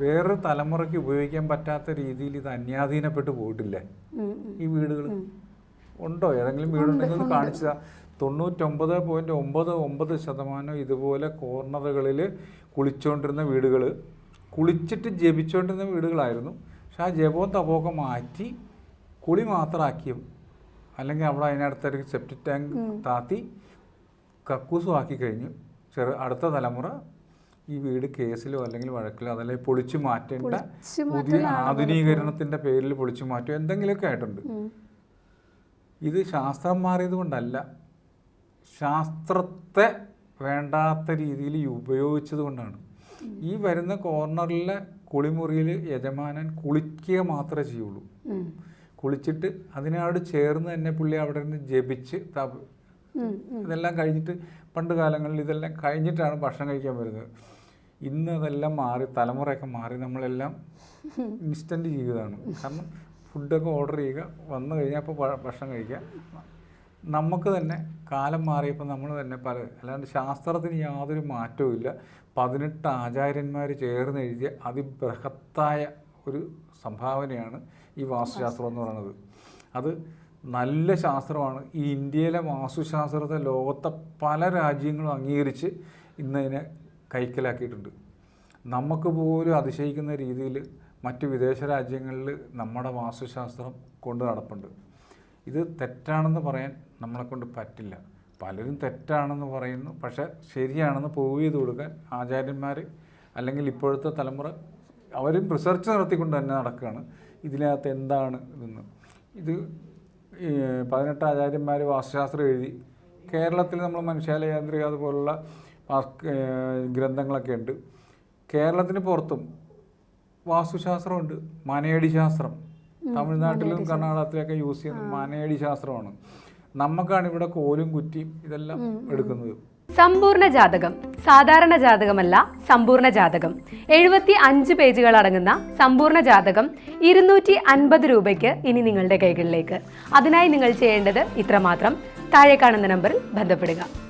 വേറൊരു തലമുറയ്ക്ക് ഉപയോഗിക്കാൻ പറ്റാത്ത രീതിയിൽ ഇത് അന്യാധീനപ്പെട്ട് പോയിട്ടില്ലേ. ഈ വീടുകൾ ഉണ്ടോ? ഏതെങ്കിലും വീടുണ്ടെങ്കിൽ ഒന്ന് കാണിച്ചതാ. തൊണ്ണൂറ്റൊമ്പത് പോയിന്റ് ഒമ്പത് ഒമ്പത് ശതമാനം ഇതുപോലെ കോർണറുകളിൽ കുളിച്ചുകൊണ്ടിരുന്ന വീടുകൾ കുളിച്ചിട്ട് ജപിച്ചുകൊണ്ടിരുന്ന വീടുകളായിരുന്നു. പക്ഷെ ആ ജപവും തപമൊക്കെ മാറ്റി കുളി മാത്രമാക്കിയും അല്ലെങ്കിൽ അവിടെ അതിനടുത്തൊരു സെപ്റ്റിക് ടാങ്ക് താത്തി കക്കൂസും ആക്കി കഴിഞ്ഞു. ചെറു അടുത്ത തലമുറ ഈ വീട് കേസിലോ അല്ലെങ്കിൽ വഴക്കിലോ അതല്ലേ പൊളിച്ചു മാറ്റേണ്ട പുതിയ ആധുനീകരണത്തിന്റെ പേരിൽ പൊളിച്ചു മാറ്റോ എന്തെങ്കിലുമൊക്കെ ആയിട്ടുണ്ട്. ഇത് ശാസ്ത്രം മാറിയത് കൊണ്ടല്ല. ശാസ്ത്രത്തെ വേണ്ടാത്ത രീതിയിൽ ഉപയോഗിച്ചത് കൊണ്ടാണ്. ഈ വരുന്ന കോർണറിലെ കുളിമുറിയിൽ യജമാനൻ കുളിക്കുക മാത്രമേ ചെയ്യുള്ളൂ. കുളിച്ചിട്ട് അതിനോട് ചേർന്ന് തന്നെ പുള്ളി അവിടെ നിന്ന് ജപിച്ച്. ഇതെല്ലാം കഴിഞ്ഞിട്ട് പണ്ട് കാലങ്ങളിൽ ഇതെല്ലാം കഴിഞ്ഞിട്ടാണ് ഭക്ഷണം കഴിക്കാൻ വരുന്നത്. ഇന്ന് അതെല്ലാം മാറി തലമുറയൊക്കെ മാറി നമ്മളെല്ലാം ഇൻസ്റ്റന്റ് ജീവിതമാണ്. കാരണം ഫുഡൊക്കെ ഓർഡർ ചെയ്യുക വന്നു കഴിഞ്ഞാൽ അപ്പോൾ ഭക്ഷണം കഴിക്കുക. നമുക്ക് തന്നെ കാലം മാറിയപ്പോൾ നമ്മൾ തന്നെ പല അല്ലാണ്ട് ശാസ്ത്രത്തിന് യാതൊരു മാറ്റവും ഇല്ല. പതിനെട്ട് ആചാര്യന്മാർ ചേർന്ന് എഴുതിയ അതിബൃഹത്തായ ഒരു സംഭാവനയാണ് ഈ വാസ്തുശാസ്ത്രം എന്ന് പറയുന്നത്. അത് നല്ല ശാസ്ത്രമാണ്. ഈ ഇന്ത്യയിലെ വാസ്തുശാസ്ത്രത്തെ ലോകത്തെ പല രാജ്യങ്ങളും അംഗീകരിച്ച് ഇന്നതിനെ കൈക്കലാക്കിയിട്ടുണ്ട്. നമുക്ക് പോലും അതിശയിക്കുന്ന രീതിയിൽ മറ്റ് വിദേശ രാജ്യങ്ങളിൽ നമ്മുടെ വാസ്തുശാസ്ത്രം കൊണ്ട് നടപ്പുണ്ട്. ഇത് തെറ്റാണെന്ന് പറയാൻ നമ്മളെക്കൊണ്ട് പറ്റില്ല. പലരും തെറ്റാണെന്ന് പറയുന്നു. പക്ഷേ ശരിയാണെന്ന് പ്രൂവ് ചെയ്ത് കൊടുക്കാൻ ആചാര്യന്മാർ അല്ലെങ്കിൽ ഇപ്പോഴത്തെ തലമുറ അവരും റിസർച്ച് നടത്തിക്കൊണ്ട് തന്നെ നടക്കുകയാണ്. ഇതിനകത്ത് എന്താണ് ഇതെന്ന്. ഇത് പതിനെട്ട് ആചാര്യന്മാർ വാസ്തുശാസ്ത്രം എഴുതി. കേരളത്തിൽ നമ്മൾ മനുഷ്യാലയാന്ത്രിക അതുപോലുള്ള ഗ്രന്ഥങ്ങളൊക്കെ ഉണ്ട്. കേരളത്തിന് പുറത്തും വാസ്തുശാസ്ത്രമുണ്ട്. മനയടി ശാസ്ത്രം. തമിഴ്നാട്ടിലും കർണാടകത്തിലൊക്കെ യൂസ് ചെയ്യുന്ന മനയടി ശാസ്ത്രമാണ്. നമുക്കാണ് ഇവിടെ കോലും കുറ്റിയും ഇതെല്ലാം എടുക്കുന്നത്. സമ്പൂർണ ജാതകം. സാധാരണ ജാതകമല്ല സമ്പൂർണ ജാതകം. എഴുപത്തി അഞ്ച് പേജുകൾ അടങ്ങുന്ന സമ്പൂർണ ജാതകം ഇരുന്നൂറ്റി അൻപത് രൂപയ്ക്ക് ഇനി നിങ്ങളുടെ കൈകളിലേക്ക്. അതിനായി നിങ്ങൾ ചെയ്യേണ്ടത് ഇത്രമാത്രം. താഴെ കാണുന്ന നമ്പറിൽ ബന്ധപ്പെടുക.